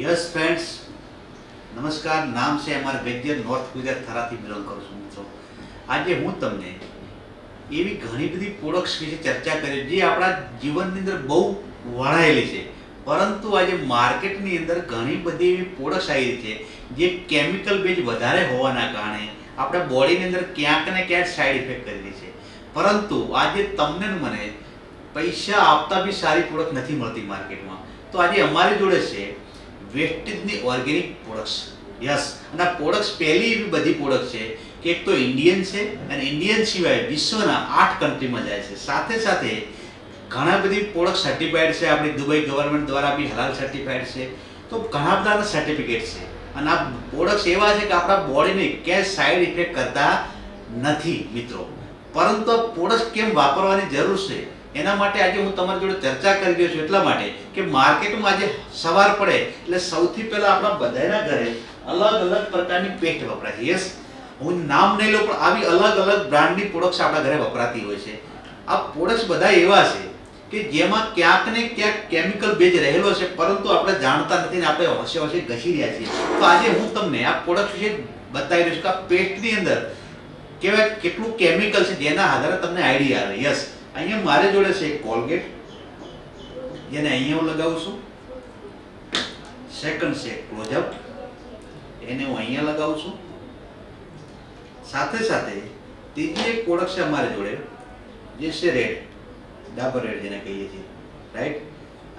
Yes friends નમસ્કાર. નામ છે અમારા વૈદ્ય નોર્થ ગુજરાત થરાથી બિલોંગ કરું છું છો આજે હું તમને એવી ઘણી બધી પ્રોડક્ટ્સ વિશે ચર્ચા કરી, જે આપણા જીવનની અંદર બહુ વણાયેલી છે. પરંતુ આજે માર્કેટની અંદર ઘણી બધી એવી પ્રોડક્ટ્સ આવી છે, જે કેમિકલ બેઝ વધારે હોવાના કારણે આપણા બોડીની અંદર ક્યાંક ને ક્યાંક સાઈડ ઇફેક્ટ કરી રહી છે. પરંતુ આજે તમને મને પૈસા આપતા બી સારી પ્રોડક્ટ નથી મળતી માર્કેટમાં તો આજે અમારી જોડે છે વેસ્ટેજની ઓર્ગેનિક પ્રોડક્ટ્સ યસ અને આ પ્રોડક્ટ્સ પહેલી એવી બધી પ્રોડક્ટ છે કે એક તો ઇન્ડિયન છે અને ઇન્ડિયન સિવાય વિશ્વના આઠ કન્ટ્રીમાં જાય છે. સાથે સાથે ઘણા બધી પ્રોડક્ટ સર્ટિફાઈડ છે. આપણી દુબઈ ગવર્મેન્ટ દ્વારા બી હલાલ સર્ટિફાઈડ છે. તો ઘણા બધા સર્ટિફિકેટ છે. અને આ પ્રોડક્ટ્સ એવા છે કે આપણા બોડીને ક્યાંય સાઈડ ઇફેક્ટ કરતા નથી મિત્રો. પરંતુ પ્રોડક્ટ કેમ વાપરવાની જરૂર છે? એના માટે આજે હું તમારી જોડે ચર્ચા કરી રહ્યો છું એટલા માટે કે માર્કેટમાં આજે સવાર પડે એટલે સૌથી પહેલા આપણા બધાના ઘરે અલગ અલગ પ્રકારની પેસ્ટ વપરાય. યસ હું નામ નહીં લઉં, પણ આવી અલગ અલગ બ્રાન્ડની પ્રોડક્ટ્સ આપણા ઘરે વપરાતી હોય છે. આ પ્રોડક્ટ્સ બધા એવા છે કે જેમાં ક્યાંક ને ક્યાંક કેમિકલ બેઝ રહેલો છે, પરંતુ આપણે જાણતા નથી ને આપણે હોશે હોશે ઘસી રહ્યા છીએ. તો આજે હું તમને આ પ્રોડક્ટ વિશે બતાવી રહ્યો છું કે આ પેસ્ટની અંદર કેવાય કેટલું કેમિકલ છે જેના આધારે તમને આઈડિયા આવે. યસ અહીંયા મારે જોડે છે એક કોલગેટ. જેને અહીંયા હું લગાવું છું. સેકન્ડ છે ક્લોઝઅપ એને હું અહીંયા લગાવું છું. સાથે સાથે ત્રીજી એક પ્રોડક્ટ છે અમારી જોડે, જે છે રેડ ડાબર રેડ જેને કહીએ છીએ. રાઈટ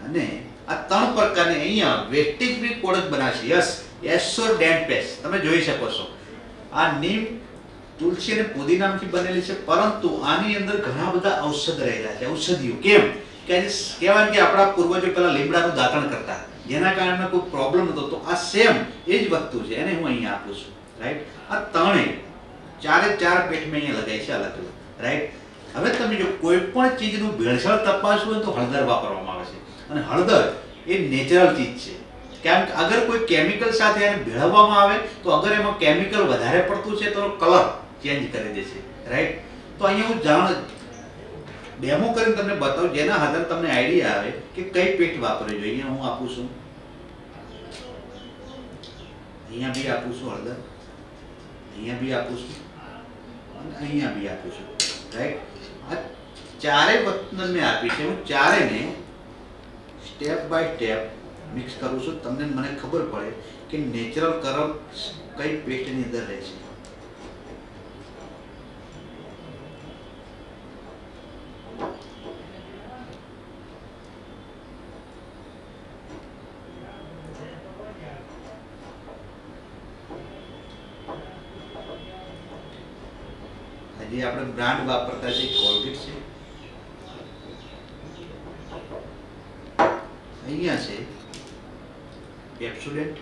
અને આ ત્રણ પ્રકારની અહીંયા વેસ્ટેજ બી પ્રોડક્ટ બનાવશે. યસ એસો ડેન્ટ પેસ્ટ તમે જોઈ શકો છો. આ નીમ તુલસી અને પુદીનામાંથી બનેલી છે, પરંતુ આની અંદર ઘણા બધા ઔષધ રહેલા છે. ઔષધિઓ કેમ? કે કહેવાય કે આપણા પૂર્વજો પહેલા લીમડાનું દાંતણ કરતા જેના કારણે કોઈ પ્રોબ્લેમ હતો તો આ સેમ એ જ વસ્તુ છે. એને હું અહીંયા આપું છું. રાઈટ આ ત્રણે ચારે ચાર પેટ મેં અહીંયા લગાવી છે અલગ અલગ રાઈટ હવે તમે જો કોઈ પણ ચીજનું ભેળસેળ તપાસવું હોય તો હળદર વાપરવામાં આવે છે. અને હળદર એ નેચરલ ચીજ છે. કેમ કે અગર કોઈ કેમિકલ સાથે એને ભેળવવામાં આવે, તો અગર એમાં કેમિકલ વધારે પડતું છે, તો કલર ચેન્જ કરી દેશે રાઈટ તો અહીંયા હું જાણ ડેમો કરીને તમને બતાવું, જેના આધારે તમને આઈડિયા આવે કે કઈ પેટ વાપરવી જોઈએ. હું આપું છું. અહીંયા બી આપું છું, હળદર. અહીંયા બી આપું છું. અને અહીંયા બી આપું છું રાઈટ આ ચારે વસ્તુ મેં આપી છે. હું ચારેને સ્ટેપ બાય સ્ટેપ મિક્સ કરું છું. તમને મને ખબર પડે કે નેચરલ કરમ કઈ પેસ્ટની અંદર રહે છે હજી આપણે બ્રાન્ડ વાપરતા છે કોલગેટ છે, અહીંયા છે પેપ્સોડેન્ટ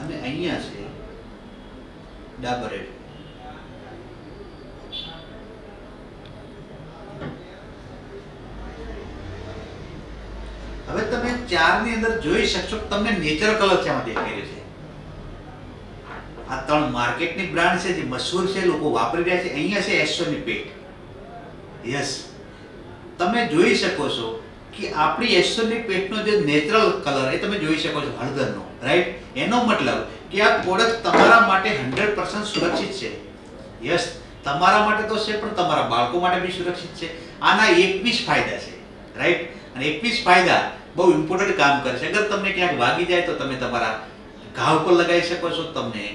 અને અહીંયા છે, ડાબર રેડ હવે તમે ચારની અંદર જોઈ શકશો તમને નેચરલ કલર છે દેખાઈ રહ્યો છે. ત્રણ માર્કેટની બ્રાન્ડ છે જે મશહૂર છે, લોકો વાપરી રહ્યા છે. અહીંયા છે એસોની પેટ. યસ. તમે જોઈ શકો છો કે આપણી એસોની પેટનો જે નેચરલ કલર, એ તમે જોઈ શકો છો હળદરનો રાઈટ એનો મતલબ કે આ પ્રોડક્ટ તમારા માટે હંડ્રેડ પર્સન્ટ સુરક્ષિત છે. યસ. તમારા માટે તો છે, પણ તમારા બાળકો માટે બી સુરક્ષિત છે. આના એકવીસ ફાયદા છે રાઈટ અને એકવીસ ફાયદા બહુ ઇમ્પોર્ટન્ટ કામ કરે છે. અગર તમને ક્યાંક વાગી જાય તો તમે તમારા ઘાવ પર લગાવી શકો છો, તમને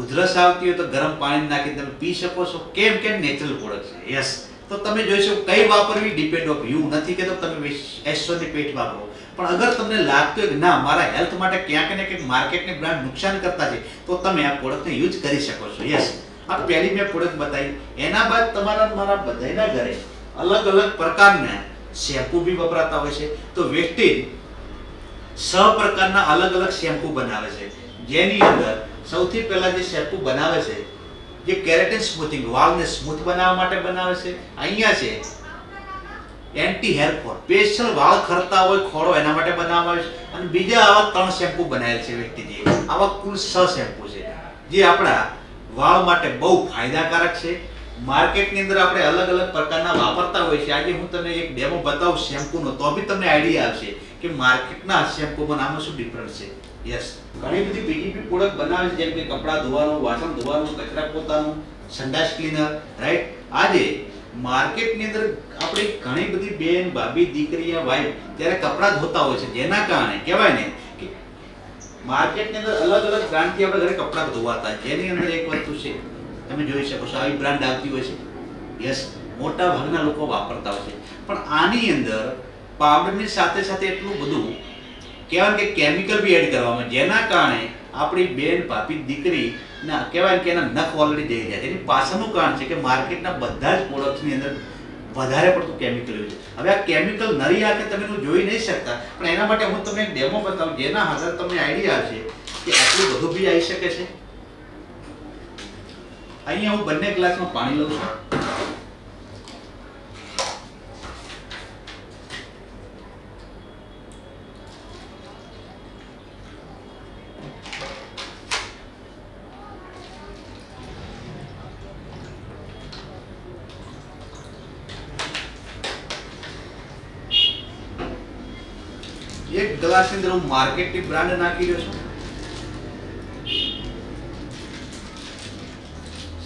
ઉધરસ આવતી હોય તો ગરમ પાણી નાખી તમે પી શકો છો. કેમ કે નેચરલ પ્રોડક્ટ છે. યસ તો તમે જોઈશો કઈ વાપરવી ડિપેન્ડ ઓફ યુ નથી કે તો તમે એસોની પેટ વાપરો. પણ અગર તમને લાગતું કે ના, મારા હેલ્થ માટે ક્યાંક ને ક્યાંક માર્કેટની બ્રાન્ડ નુકસાન કરતા છે, તો તમે આ પ્રોડક્ટને યુઝ કરી શકો છો. યસ આ પહેલી મેં પ્રોડક્ટ બતાવી. એના બાદ તમારા મારા બધાના ઘરે અલગ અલગ પ્રકારના શેમ્પુ બી વપરાતા હોય છે. તો વેસ્ટેજ છ પ્રકારના અલગ અલગ શેમ્પુ બનાવે છે. જેની અંદર સૌથી પહેલા જે શેમ્પુ બનાવે છે, જે કેરેટિન સ્મૂથિંગ, વાળને સ્મૂથ બનાવવા માટે બનાવે છે, અહીંયા છે એન્ટી હેર ફોર સ્પેશિયલ વાળ ખરતા હોય ખોડો એના માટે બનાવવામાં આવે છે. અને બીજા આવા ત્રણ શેમ્પુ બનાવેલ છે વ્યક્તિજીએ. આવા કુલ છ શેમ્પુ છે, જે આપણા વાળ માટે બહુ ફાયદાકારક છે. માર્કેટની અંદર આપણે અલગ અલગ પ્રકારના વાપરતા હોય છે. આજે હું તમને એક ડેમો બતાવું શેમ્પૂનો, તો બી તમને આઈડિયા આવશે. કે માર્કેટના શેમ્પૂમાં આમાં શું ડિફરન્સ છે? યસ ઘણી બધી બી પ્રોડક્ટ બનાવે છે, જેમ કે કપડાં ધોવાનું, વાસણ ધોવાનું, કચરા પોતાનું, સંડાસ ક્લીનર રાઈટ આજે માર્કેટની અંદર આપણે ઘણી બધી બેન, ભાભી, દીકરી વાઈફ ત્યારે કપડાં ધોતા હોય છે, જેના કારણે કહેવાય ને કે માર્કેટની અંદર અલગ અલગ બ્રાન્ડથી આપણે ઘરે કપડાં ધોવાતા, જેની અંદર એક વસ્તુ છે, તમે જોઈ શકો છો, આવી બ્રાન્ડ આવતી હોય છે. યસ મોટા ભાગના લોકો વાપરતા હોય છે. પણ આની અંદર પાવડરની સાથે સાથે એટલું બધું કહેવાય કે કેમિકલ બી એડ કરવામાં જેના કારણે આપણી બેન, ભાભી, દીકરી ના કહેવાય કે એના નખ ઓલરેડી જઈ જાય છે. એની પાછળનું કારણ છે કે માર્કેટના બધા જ પ્રોડક્ટ્સની અંદર વધારે પડતું કેમિકલ છે. હવે આ કેમિકલ નરી આંખે તમે જોઈ નહીં શકતા, પણ એના માટે હું તમને એક ડેમો બતાવું જેના હાથે તમને આઈડિયા આવશે કે આટલું બધું બી આવી શકે છે. અહીંયા હું બંને ગ્લાસમાં પાણી લઉં છું એક ની માર્કેટની બ્રાન્ડ નાખી રહ્યો છો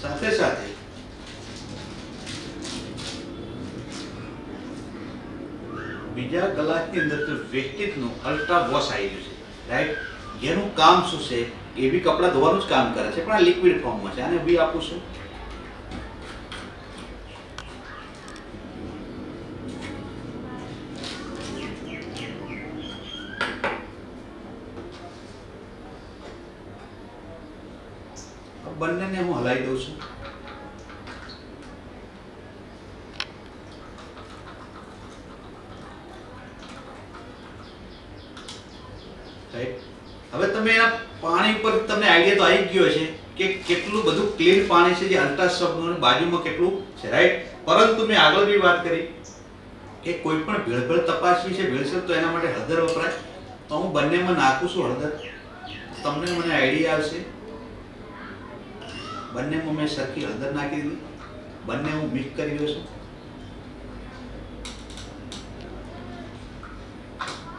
સાથે સાથે બીજા ગ્લાસની અંદર તો નું અલ્ટ્રા વોશ આવી ગયું છે. રાઈટ જેનું કામ શું છે? એ બી કપડાં ધોવાનું જ કામ કરે છે, પણ આ લિક્વિડ ફોર્મમાં છે. આને બી આપું છું આ બંનેને હું હલાવી દઉં છું Right? હવે તમે એના પાણી ઉપર તમને આઈડિયા તો આવી ગયો છે કે કેટલું બધું ક્લીન પાણી છે જે અલ્ટ્રાસોફ્ટનું બાજુમાં કેટલું છે રાઈટ પરંતુ મેં આગળ બી વાત કરી કે કોઈ પણ ભેળભેળ તપાસવી છે, ભેળસેળ તો એના માટે હળદર વપરાય. તો હું બંનેમાં નાખું છું હળદર. તમને મને આઈડિયા આવશે. બંનેમાં મેં સરખી હળદર નાખી દીધી. બંને હું મિક્સ કરી રહ્યો છું.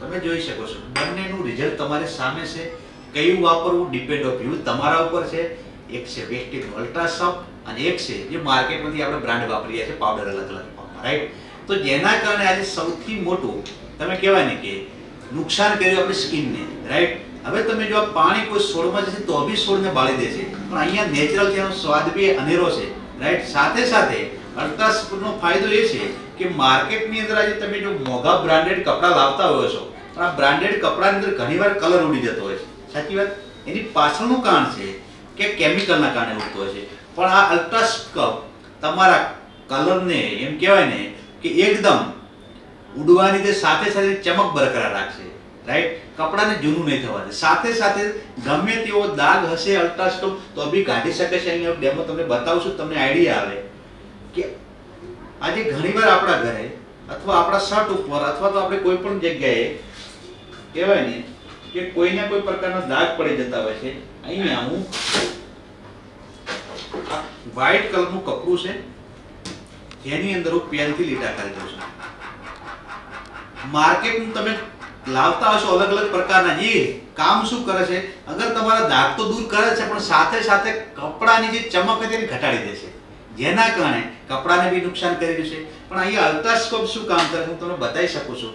તમે જોઈ શકો છો. બંનેનું રિઝલ્ટ તમારી સામે છે. કયું વાપરવું ડિપેન્ડ ઓફ યુ તમારા ઉપર છે. એક છે વેસ્ટિન અલ્ટ્રાસોફ્ટ અને એક છે જે માર્કેટમાંથી આપણે બ્રાન્ડ વાપરીએ છીએ પાવડર અલગ અલગ રાઈટ તો જેના કારણે આજે સૌથી મોટું તમે કહેવાય ને કે નુકસાન કર્યું આપણી સ્કિનને રાઈટ હવે તમે જો પાણી કોઈ છોડમાં જશે તો બી છોડને બાળી છે. પણ અહીંયા નેચરલ છે, એનો સ્વાદ બી અનેરો છે રાઈટ સાથે સાથે અલ્ટ્રાસોફ્ટનો ફાયદો એ છે કે માર્કેટની અંદર આજે તમે જો મોંઘા બ્રાન્ડેડ કપડાં લાવતા હોય છો પણ આ બ્રાન્ડેડ કપડાની અંદર ઘણીવાર કલર ઉડી જતો હોય છે. સાચી વાત? એની પાછળનું કારણ છે કે કેમિકલના કારણે ઉડતો હોય છે. પણ આ અલ્ટ્રાસ્કપ તમારા કલરને એમ કહેવાય ને કે એકદમ ઉડવાની તે સાથે સાથે ચમક બરકરાર રાખશે. રાઈટ કપડાને જૂનું નહીં થવા દે. સાથે સાથે ગમે તેવો દાગ હશે અલ્ટ્રાસ્કોપ તો બી કાઢી શકે છે. અહીંયા ડેમો તમને બતાવશું, તમને આઈડિયા આવે કે આજે ઘણીવાર આપણા ઘરે અથવા આપણા શર્ટ ઉપર અથવા તો આપણે કોઈ પણ જગ્યાએ કહેવાય ને કે કોઈને કોઈ પ્રકારના દાગ પડી જતા હોય છે. અહીંયા હું વ્હાઈટ કલરનું કપડું છે, જેની અંદર હું પેનથી લીટા કરી દઉં છું. માર્કેટનું તમે લાવતા હશો અલગ અલગ પ્રકારના, એ કામ શું કરે છે? અગર તમારા દાગ તો દૂર કરે છે, પણ સાથે સાથે કપડાની જે ચમક હતી એને ઘટાડી દેશે જેના કારણે કપડાને બી નુકસાન કરી રહ્યું છે. પણ અહીંયા અલ્ટ્રાસ્કોપ શું કામ કરે હું તમને બતાવી શકું છું.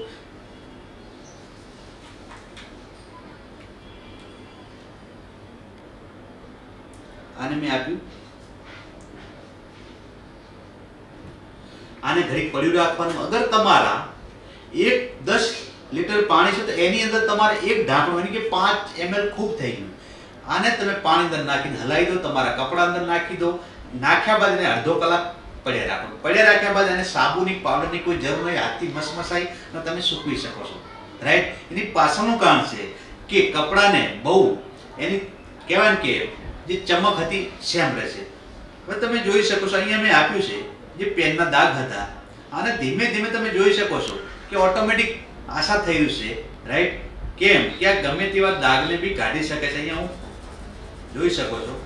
આને મેં આપ્યું. આને ઘડીક પડ્યું રાખવાનું અગર તમારા એક દસ લીટર પાણી છે, તો એની અંદર તમારે એક ઢાંકણું એટલે કે પાંચ એમએલ ખૂબ થઈ ગયું. આને તમે પાણી અંદર નાખીને હલાવી દો, તમારા કપડા અંદર નાખી દો. નાખ્યા બાદ એને અડધો કલાક પડ્યા રાખો. પડ્યા રાખ્યા બાદ એને સાબુની પાવડરની કોઈ જરૂર નહીં, હાથથી મસમસાઈ અને તમે સૂકવી શકો છો. રાઈટ એની પાછળનું કારણ છે કે કપડાને બહુ એની કહેવાય કે જે ચમક હતી સેમ રહેશે. હવે તમે જોઈ શકો છો, અહીંયા મેં આપ્યું છે, જે પેનના દાગ હતા. અને ધીમે ધીમે તમે જોઈ શકો છો કે ઓટોમેટિક આશા થયું છે રાઈટ કેમ? કે આ ગમે તેવા દાગને બી કાઢી શકે છે. અહીંયા હું જોઈ શકો છો.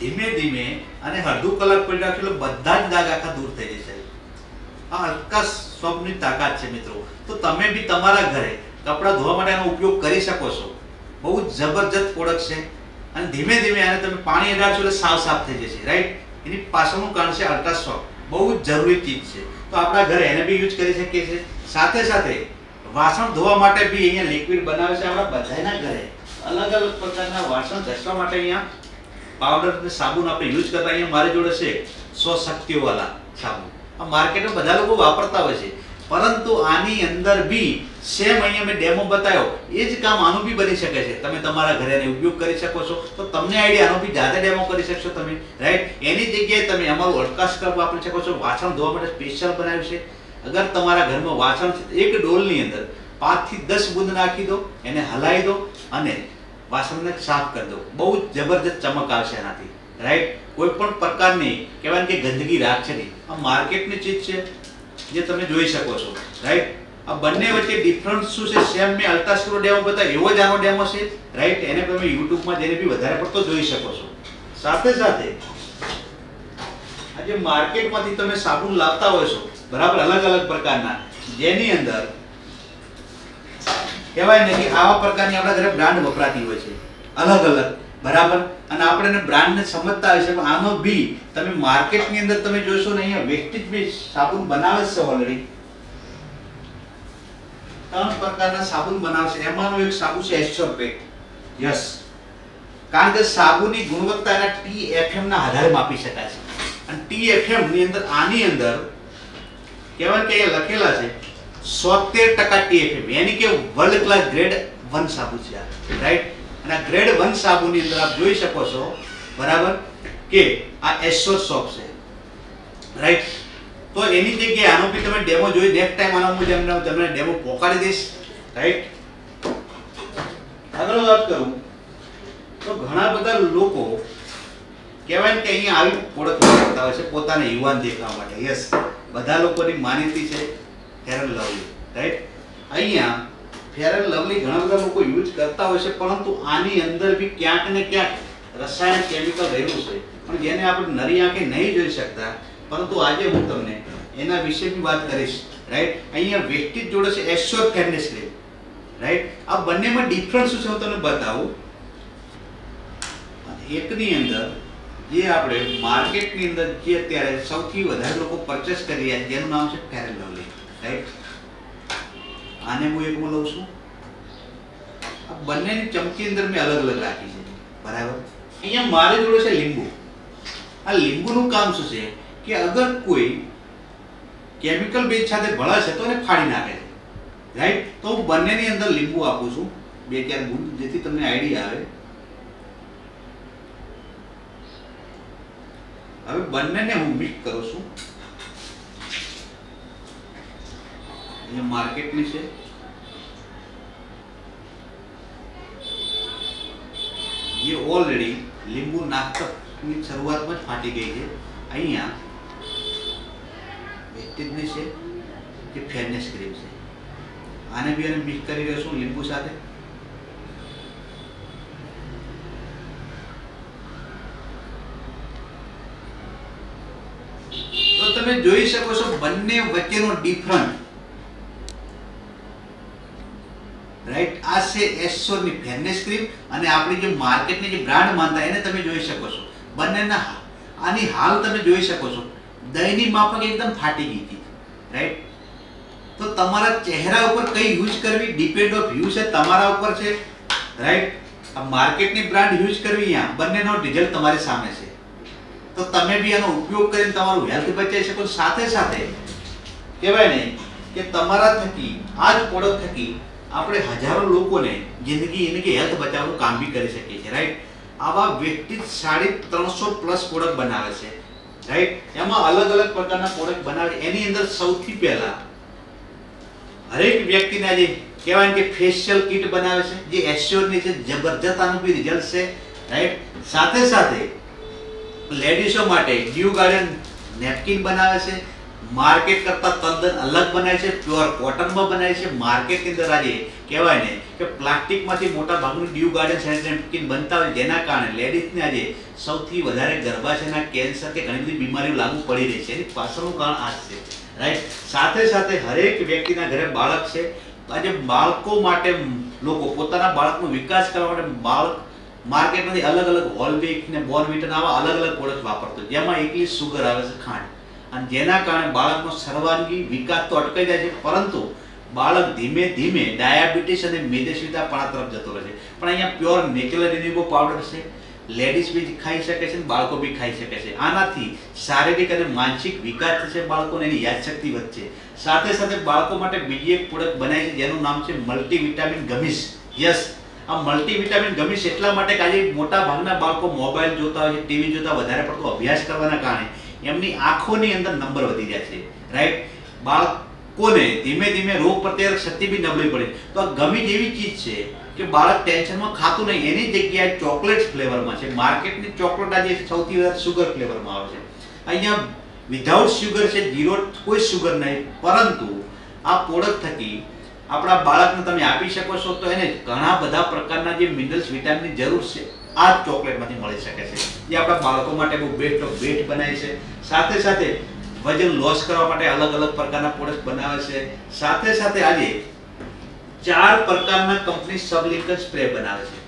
ધીમે ધીમે અને અડધો કલાક પડી રાખશો એટલે બધા જ દાગ આખા દૂર થઈ જશે. આ હલકા સ્વપ્નની તાકાત છે મિત્રો. તો તમે બી તમારા ઘરે કપડાં ધોવા માટે એનો ઉપયોગ કરી શકો છો. બહુ જ જબરજસ્ત પ્રોડક્ટ છે. અને ધીમે ધીમે આને તમે પાણી અડાડશો એટલે સાફ સાફ થઈ જશે રાઈટ એની પાછળનું કારણ છે અલ્ટ્રા સોફ્ટ બહુ જ જરૂરી ચીજ છે. તો આપણા ઘરે એને બી યુઝ કરી શકીએ છીએ. સાથે સાથે વાસણ ધોવા માટે બી અહીંયા લિક્વિડ બનાવે છે આપણા બધાના ઘરે. અલગ અલગ પ્રકારના વાસણ ઘસવા માટે અહીંયા પાવડર અને સાબુન આપણે યુઝ કરતા અહીંયા મારી જોડે છે સો શક્તિઓવાળા સાબુ આ માર્કેટમાં બધા લોકો વાપરતા હોય છે. પરંતુ આની અંદર બી સેમ અહીંયા મેં ડેમો બતાવ્યો. એ જ કામ આનું બી બની શકે છે. તમે તમારા ઘરે એને ઉપયોગ કરી શકો છો. તો તમને આઈડિયા આનો બી જાતે ડેમો કરી શકશો તમે. રાઈટ એની જગ્યાએ તમે અમારું અડકાશ સ્ક્રબ વાપરી શકો છો. વાસણ ધોવા માટે સ્પેશિયલ બનાવ્યું છે. અગર તમારા ઘરમાં વાસણ છે એક ડોલની અંદર પાંચથી દસ બુંદ નાખી દો, એને હલાવી દો અને વાસણને સાફ કરી દો બહુ જબરજસ્ત ચમક આવશે એનાથી. રાઈટ કોઈ પણ પ્રકારની કહેવાય કે ગંદકી રાખશે નહીં. આ માર્કેટની ચીજ છે, જે તમે જોઈ શકો છો. રાઈટ આ બંને વચ્ચે ડિફરન્સ શું છે? સેમ મેં અલ્ટ્રાસ્ક્રો ડેમો બતાવ્યો એવો જ આનો ડેમો છે રાઈટ એને તમે યુટ્યુબમાં જઈને બી વધારે પડતો જોઈ શકો છો. સાથે સાથે આજે માર્કેટમાંથી તમે સાબુન લાવતા હોય છો, બરાબર અલગ અલગ પ્રકારના, જેની અંદર કહેવાય ને કે આવા પ્રકારની આપણા ઘરે બ્રાન્ડ વપરાતી હોય છે. અલગ અલગ. બરાબર? અને આપણે એને બ્રાન્ડને સમજતા હોય છે. આનો બી તમે માર્કેટની અંદર તમે જોશો ને અહીંયા વેસ્ટેજ બી સાબુન બનાવે છે ઓલરેડી ત્રણ પ્રકારના સાબુન બનાવશે એમાંનો એક સાબુ છે એસ્ચોરપેટ યસ કારણ કે સાબુની ગુણવત્તા એના ટીએફએમ ના આધારે માપી શકાય છે. અને ટી એફએમની અંદર આની અંદર કહેવાય કે લખેલા છે સોતેર ટકા ટીએફએમ યાની કે વર્લ્ડ ક્લાસ ગ્રેડ વન સાબુ છે આ. રાઈટ અને ગ્રેડ વન સાબુની અંદર આપ જોઈ શકો છો, બરાબર, કે આ એસો સોપ છે. રાઈટ તો એની જગ્યાએ આનો બી તમે ડેમો જોઈ નેક્સ્ટ ટાઈમ આનો હું તમને તમને ડેમો પોકાડી દઈશ. રાઈટ આગળ વાત કરું. તો ઘણા બધા લોકો કહેવાય કે અહીંયા આવી ઓળખ કરતા હોય છે પોતાને યુવાન દેખાવા માટે. યસ બધા લોકોની માનીતી છે હેરન લવલી રાઈટ અહીંયા ફેર એન્ડ લવલી ઘણા બધા લોકો યુઝ કરતા હોય છે પરંતુ આની અંદર બી ક્યાંક ને ક્યાંક રસાયણ કેમિકલ રહેલું છે પણ જેને આપણે નરી આંખે નહીં જોઈ શકતા પરંતુ આજે હું તમને એના વિશે બી વાત કરીશ રાઈટ અહીંયા વેસ્ટેજ જોડે છે એશ્યોર ફેરનેસ ક્રીમ રાઈટ આ બંનેમાં ડિફરન્સ શું છે હું તમને બતાવું એકની અંદર જે આપણે માર્કેટની અંદર જે અત્યારે સૌથી વધારે લોકો પરચેસ કરી રહ્યા છે જેનું નામ છે ફેર એન્ડ લવલી રાઈટ આને હું એકમાં લઉં છું? આ બંનેની ચમચી અંદર મેં અલગ અલગ રાખી છે. બરાબર? અહીંયા મારી જોડે છે લીંબુ. આ લીંબુનું કામ શું છે કે અગર કોઈ કેમિકલ બેઝ સાથે ભળે છે તો એને ફાડી નાખે છે. રાઈટ તો હું બંનેની અંદર લીંબુ આપું છું. બે ચાર બૂંદ જેથી તમને આઈડિયા આવે. હવે બંનેને હું મિક્સ કરું છું. અહીંયા માર્કેટની છે જે ઓલરેડી લીંબુ નાખતાની શરૂઆતમાં જ ફાટી ગઈ છે અહીંયા વેસ્ટેજની છે જે ફેરનેસ ક્રીમ છે આને બી એને મિક્સ કરી રહ્યો છું લીંબુ સાથે તો તમે જોઈ શકો છો બંને વચ્ચેનો ડિફરન્ટ રાઈટ આ છે એસ્યોરની ફેરનેસ ક્રીમ અને આપણી જે માર્કેટની જે બ્રાન્ડ માનતા એને તમે જોઈ શકો છો. બંનેના આની હાલ તમે જોઈ શકો છો. દહીંની માફક એકદમ ફાટી ગઈ હતી રાઈટ તો તમારા ચહેરા ઉપર કઈ યુઝ કરવી ડિપેન્ડ ઓફ યુ છે, તમારા ઉપર છે રાઈટ આ માર્કેટની બ્રાન્ડ યુઝ કરવી અહીંયા, બંનેનો રિઝલ્ટ તમારી સામે છે. તો તમે બી એનો ઉપયોગ કરીને તમારું હેલ્થ બચાવી શકો સાથે સાથે, કહેવાય ને કે તમારા થકી, આ જ પ્રોડક્ટ થકી આપણે હજારો લોકોને જિંદગી એને કે હેલ્થ બચાવવાનું કામ બી કરી શકીએ છીએ રાઈટ આવા વ્યક્તિ સાડી ત્રણસો પ્લસ પ્રોડક્ટ બનાવે છે રાઈટ એમાં અલગ અલગ પ્રકારના પ્રોડક્ટ બનાવે એની અંદર સૌથી પહેલા હરેક વ્યક્તિને આજે કહેવાય કે ફેશિયલ કિટ બનાવે છે, જે એશ્યોરની છે જબરજસ્ત બી રિઝલ્ટ છે રાઈટ સાથે સાથે લેડીઝો માટે ડ્યુ ગાર્ડન નેપકિન બનાવે છે માર્કેટ કરતાં તદ્દન અલગ બનાવે છે, પ્યોર કોટનમાં બનાવે છે. માર્કેટની અંદર આજે કહેવાય ને કે પ્લાસ્ટિકમાંથી મોટા ભાગનું ડ્યુ ગાર્ડન નેપકિન બનતા હોય જેના કારણે લેડીઝને આજે સૌથી વધારે ગર્ભાશયના કેન્સર કે ઘણી બધી બીમારીઓ લાગુ પડી રહી છે. એની પાછળનું કારણ આ છે. રાઈટ સાથે સાથે હરેક વ્યક્તિના ઘરે બાળક છે. આજે બાળકો માટે લોકો પોતાના બાળકનો વિકાસ કરવા માટે બાળક માર્કેટમાંથી અલગ અલગ હોલવીક ને બોર્નવીટન આવા અલગ અલગ પ્રોડક્ટ વાપરતો જેમાં એકલી સુગર આવે છે, ખાંડ. અને જેના કારણે બાળકનો સર્વાંગી વિકાસ તો અટકાઈ જાય છે, પરંતુ બાળક ધીમે ધીમે ડાયાબિટીસ અને મેદસ્વીતા પાણા તરફ જતો રહે છે. પણ અહીંયા પ્યોર નેચરલ રિન્યુએબલ પાવડર છે લેડીઝ બી ખાઈ શકે છે બાળકો બી ખાઈ શકે છે. આનાથી શારીરિક અને માનસિક વિકાસ થશે બાળકોને, એની યાદશક્તિ વધશે. સાથે સાથે બાળકો માટે બીજી એક પ્રોડક્ટ બનાવી છે, જેનું નામ છે મલ્ટીવિટામિન ગમીસ યસ, આ મલ્ટીવિટામિન ગમીસ એટલા માટે કે આજે મોટા ભાગના બાળકો મોબાઈલ જોતા હોય છે, ટીવી જોતા વધારે પડતો અભ્યાસ કરવાના કારણે. એમની આંખોની અંદર નંબર વધી જાય છે રાઈટ બાળકોને ધીમે ધીમે રોગ પ્રત્યે શક્તિ બી નબળી પડે. તો આ ગમી જેવી ચીજ છે કે બાળક ટેન્શનમાં ખાતું નહીં. એની જગ્યાએ ચોકલેટ ફ્લેવરમાં છે. માર્કેટની ચોકલેટ આજે સૌથી વધારે સુગર ફ્લેવરમાં આવે છે. અહીંયા વિધાઉટ સુગર છે ઝીરો કોઈ સુગર નહીં. પરંતુ આ પ્રોડક્ટ થકી આપણા બાળકને તમે આપી શકો છો, તો એને ઘણા બધા પ્રકારના જે મિનરલ્સ વિટામિનની જરૂર છે. આ જ ચોકલેટમાંથી મળી શકે છે. જે આપણા બાળકો માટે બહુ બેસ્ટ ઓફ બેસ્ટ બનાવે છે. સાથે સાથે વજન લોસ કરવા માટે અલગ અલગ પ્રકારના પ્રોડક્ટ બનાવે છે. સાથે સાથે આજે ચાર પ્રકારના કંપની સબલિંકન સ્પ્રે બનાવે છે.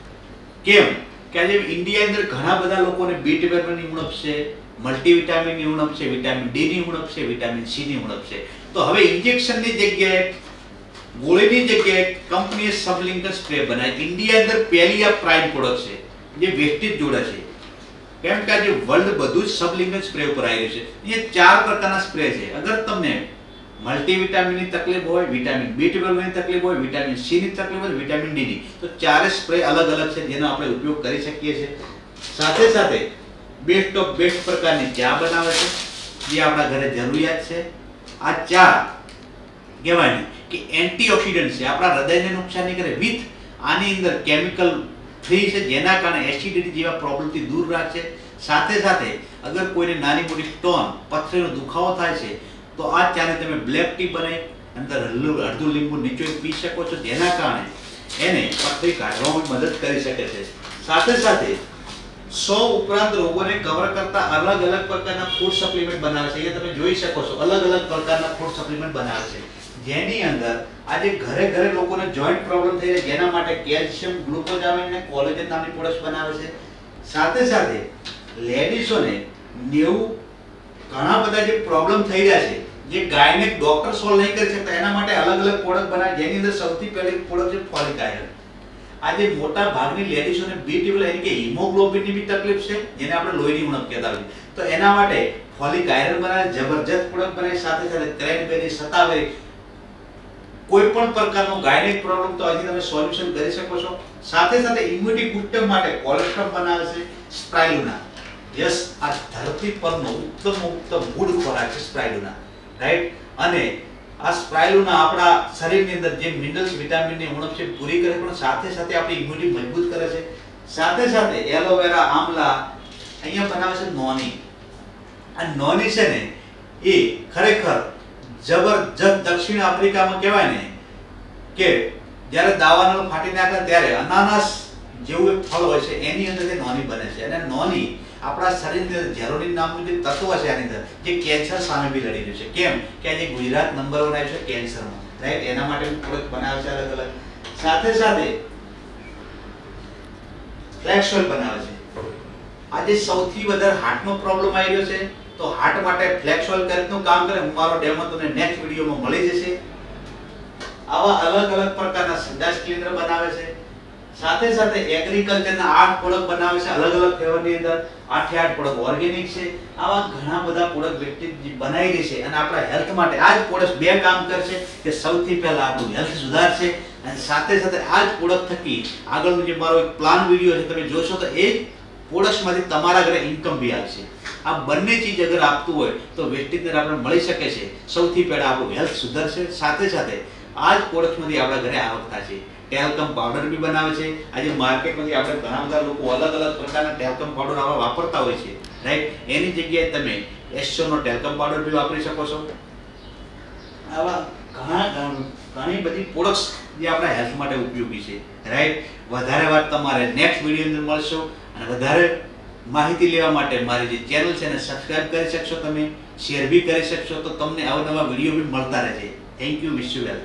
કેમ? કે આજે ઇન્ડિયા અંદર ઘણા બધા લોકોને બી ટ્વેલ્વની ઉણપ છે મલ્ટીવિટામિનની ઉણપ છે વિટામિન ડી ની ઉણપ છે વિટામિન સી ની ઉણપ છે. તો હવે ઇન્જેક્શનની જગ્યાએ, ગોળીની જગ્યાએ કંપનીએ સબલિંકન સ્પ્રે બનાવી. ઇન્ડિયા અંદર પહેલી આ પ્રાઇમ પ્રોડક્ટ છે. જે વેસ્ટેજ જોડે છે. કેમ કે આજે વર્લ્ડ બધું જ સબલિંગલ સ્પ્રે ઉપર આવી છે. એ ચાર પ્રકારના સ્પ્રે છે. અગર તમને મલ્ટીવિટામિનની તકલીફ હોય વિટામિન બી ટ્વેલ્વની તકલીફ હોય વિટામિન સી ની તકલીફ હોય વિટામિન ડી ની, તો ચારે સ્પ્રે અલગ અલગ છે જેનો આપણે ઉપયોગ કરી શકીએ છીએ. સાથે સાથે બેસ્ટ ઓફ બેસ્ટ પ્રકારની ચા બનાવે છે, જે આપણા ઘરે જરૂરિયાત છે. આ ચા કહેવાય કે એન્ટીઓક્સિડન્ટ છે. આપણા હૃદયને નુકસાન નહીં કરે. વિથ આની અંદર કેમિકલ ફ્રી છે, જેના કારણે એસિડિટી જેવા પ્રોબ્લેમથી દૂર રાખશે. સાથે સાથે, અગર કોઈને નાની મોટી સ્ટોન પથરીનો દુખાવો થાય છે, તો આ ત્યારે તમે બ્લેક ટી બનાવી, અંદર અડધું લીંબુ નીચોઈ પી શકો છો. જેના કારણે એને પથરી કાઢવામાં મદદ કરી શકે છે. સાથે સાથે સો ઉપરાંત રોગોને કવર કરતા અલગ અલગ પ્રકારના ફૂડ સપ્લિમેન્ટ બનાવે છે. એ તમે જોઈ શકો છો. અલગ અલગ પ્રકારના ફૂડ સપ્લિમેન્ટ બનાવે છે. જેની અંદર આજે ઘરે ઘરે લોકોને જોઈન્ટ પ્રોબ્લેમ થઈ જાય. જેના માટે કેલ્શિયમ, ગ્લુકોઝામિન અને કોલેજન નામની પ્રોડક્ટ બનાવે છે. સાથે સાથે લેડીઝોને નેવું ઘણા બધા જે પ્રોબ્લેમ થઈ રહ્યા છે, જે ગાયને ડોક્ટર સોલ્વ નહીં કરી શકતા, એના માટે અલગ અલગ પ્રોડક્ટ બનાવે. જેની અંદર સૌથી પહેલી પ્રોડક્ટ છે ફોલિક આયરન. આજે મોટા ભાગની લેડીઝોને બી ટ્વેલ્વ એટલે કે હિમોગ્લોબિનની બી તકલીફ છે, જેને આપણે લોહીની ઉણપ કહેતા હોઈએ તો એના માટે ફોલિક આયરન બનાવે, જબરજસ્ત પ્રોડક્ટ બને સાથે સાથે ક્રેનબેરી સતાવેરી કોઈ પણ પ્રકારનો ગાયનેક પ્રોબ્લેમ તો આજે તમે સોલ્યુશન કરી શકો છો. સાથે સાથે ઇમ્યુનિટી બુસ્ટર માટે કોલેસ્ટ્રોલ બનાવે છે સ્પ્રાઇલુના યસ, આ ધરતી પરનો ઉત્તમ ઉત્તમ મૂળ ખોરાક છે સ્પ્રાઇલુના રાઈટ અને આ સ્પ્રાઇલુના આપણા શરીરની અંદર જે મિનરલ્સ વિટામિનની ઉણપ છે, પૂરી કરે, પણ સાથે સાથે આપણી ઇમ્યુનિટી મજબૂત કરે છે. સાથે સાથે એલોવેરા આમલા અહીંયા બનાવે છે નોની. આ નોની છે ને, એ ખરેખર જબરજસ્ત દક્ષિણ આફ્રિકામાં કહેવાય ને કે જ્યારે દાવાનળ ફાટી નાખે ત્યારે અનાનસ જેવું એક ફળ હોય છે, એની અંદર નોની બને છે. અને નોની આપણા શરીરની અંદર જેરોનિન નામનું જે તત્વ છે આની અંદર, જે કેન્સર સામે બી લડી રહ્યું છે. કેમ? કે આજે ગુજરાત નંબર વન આવ્યું છે કેન્સરમાં. રાઈટ? એના માટે પ્રોડક્ટ બનાવે છે અલગ અલગ. સાથે સાથે ફ્લેક્સ ઓઇલ બનાવે છે. આજે સૌથી વધારે હાર્ટનો પ્રોબ્લેમ આવી રહ્યો છે, તો હાર્ટ માટે ફ્લેક્સ ઓઇલ કઈ કામ કરે? હું મારો ડેમો તમને નેક્સ્ટ વિડીયોમાં મળી જશે. આવા અલગ અલગ પ્રકારના સંદાસ કેન્દ્ર બનાવે છે. સાથે સાથે એગ્રીકલ્ચરના આઠ પ્રોડક્ટ બનાવે છે. અલગ અલગ ફ્લેવરની અંદર આઠે આઠ પ્રોડક્ટ ઓર્ગેનિક છે. આવા ઘણા બધા પ્રોડક્ટ વ્યક્તિ બનાવી રહી છે અને આપણા હેલ્થ માટે આ જ પ્રોડક્ટ બે કામ કરશે કે સૌથી પહેલા આપણું હેલ્થ સુધારશે અને સાથે સાથે આ જ પ્રોડક્ટ થકી આગળનું જે મારો એક પ્લાન વીડિયો છે, તમે જોશો તો એ પ્રોડક્ટમાંથી તમારા ઘરે ઇન્કમ બી આવશે. આ બંને ચીજ અગર આપતું હોય તો વેસ્ટેજને આપણે મળી શકે છે. સૌથી પહેલાં આપણું હેલ્થ સુધરશે. સાથે સાથે આ જ પ્રોડક્ટમાંથી આપણા ઘરે આવક થશે ટેલકમ પાવડર બી બનાવે છે. આજે માર્કેટમાંથી આપણે ઘણા બધા લોકો અલગ અલગ પ્રકારના ટેલકમ પાવડર આવા વાપરતા હોય છે. રાઈટ એની જગ્યાએ તમે એસ્યોનો ટેલ્કમ પાવડર બી વાપરી શકો છો. આવા ઘણા, ઘણા- બધી પ્રોડક્ટ્સ જે આપણા હેલ્થ માટે ઉપયોગી છે. રાઈટ વધારે વાત તમારે નેક્સ્ટ વીડિયો અંદર મળશો. અને વધારે માહિતી લેવા માટે મારી જે ચેનલ છે એને સબસ્ક્રાઇબ કરી શકશો તમે. શેર બી કરી શકશો. તો તમને અવનવા વીડિયો બી મળતા રહેશે thank you wish you well